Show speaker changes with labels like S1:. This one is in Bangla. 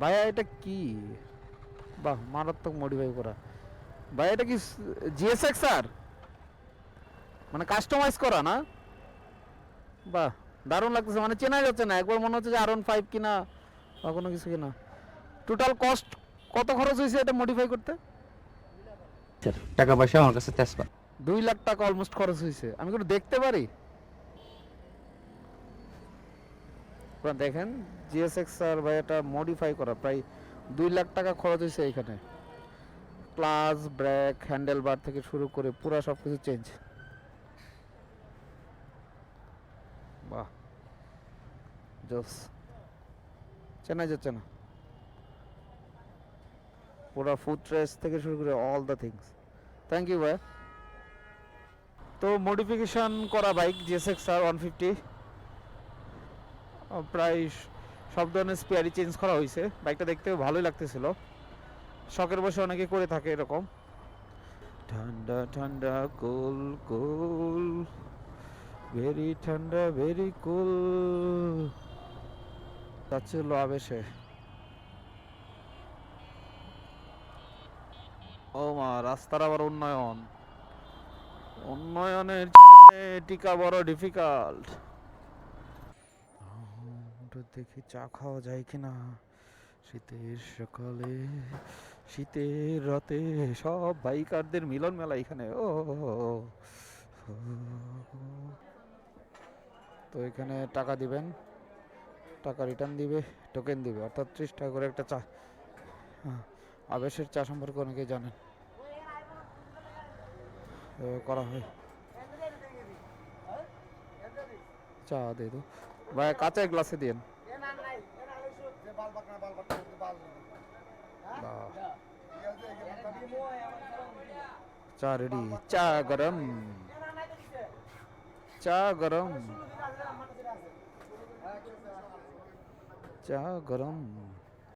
S1: ভাইয়া এটা কি? বাহ মারাত্মক মডিফাই করা। ভাই এটা কি জিএসএক্স আর মানে কাস্টমাইজ করা না? বাহ দারুণ লাগতেছে। মানে চেনা যাচ্ছে না। একবার মনে হচ্ছে যে আর ওয়ান ফাইভ কিনা বা কোনো কিছু কিনা। টোটাল কস্ট কত খরচ হয়েছে এটা মডিফাই করতে?
S2: টাকা পয়সা আমার কাছে
S1: দুই লাখ টাকা অলমোস্ট খরচ হয়েছে। আমি একটু দেখতে পারি? আপনারা দেখেন জিএসএক্স আর ভাই এটা মডিফাই করা, প্রায় দুই লাখ টাকা খরচ হয়েছে এখানে ক্লাস ব্রেক হ্যান্ডেল বার থেকে শুরু করে পুরো সব কিছু চেঞ্জ বাহ। জোস। চেনা যাচ্ছে না। পুরো ফুড ট্রেস থেকে শুরু করে all the things thank you ভাই। তো মডিফিকেশন করা bike GSX R one fifty প্রায় সব ধরনের স্পেয়ারই চেঞ্জ করা হয়েছে। বাইকটা দেখতে ভালোই লাগতেছিল। শখের বসে অনেকে করে থাকে এরকম। ঠান্ডা ঠান্ডা কুল কুল ভেরি ঠান্ডা ভেরি কুল যাচ্ছিল আবেশে ও মা, রাস্তার আবার উন্নয়ন। উন্নয়নের টিকা বড় ডিফিকাল্ট দেখি চা খাওয়া যায় কিনা। শীতের সকালে শীতের রাতে সব বাইকারদের মিলন মেলা এখানে। ও তো এখানে টাকা দিবেন টাকা রিটার্ন দিবে টোকেন দিবে অর্থাৎ ত্রিশ টাকা করে একটা চা। হ্যাঁ, আবেশের চা সম্পর্কে অনেকে জানেন। করা হয়। চা দে দো ভাই কাঁচা গ্লাসে দিন চা রেডি চা গরম। চা গরম। চা গরম।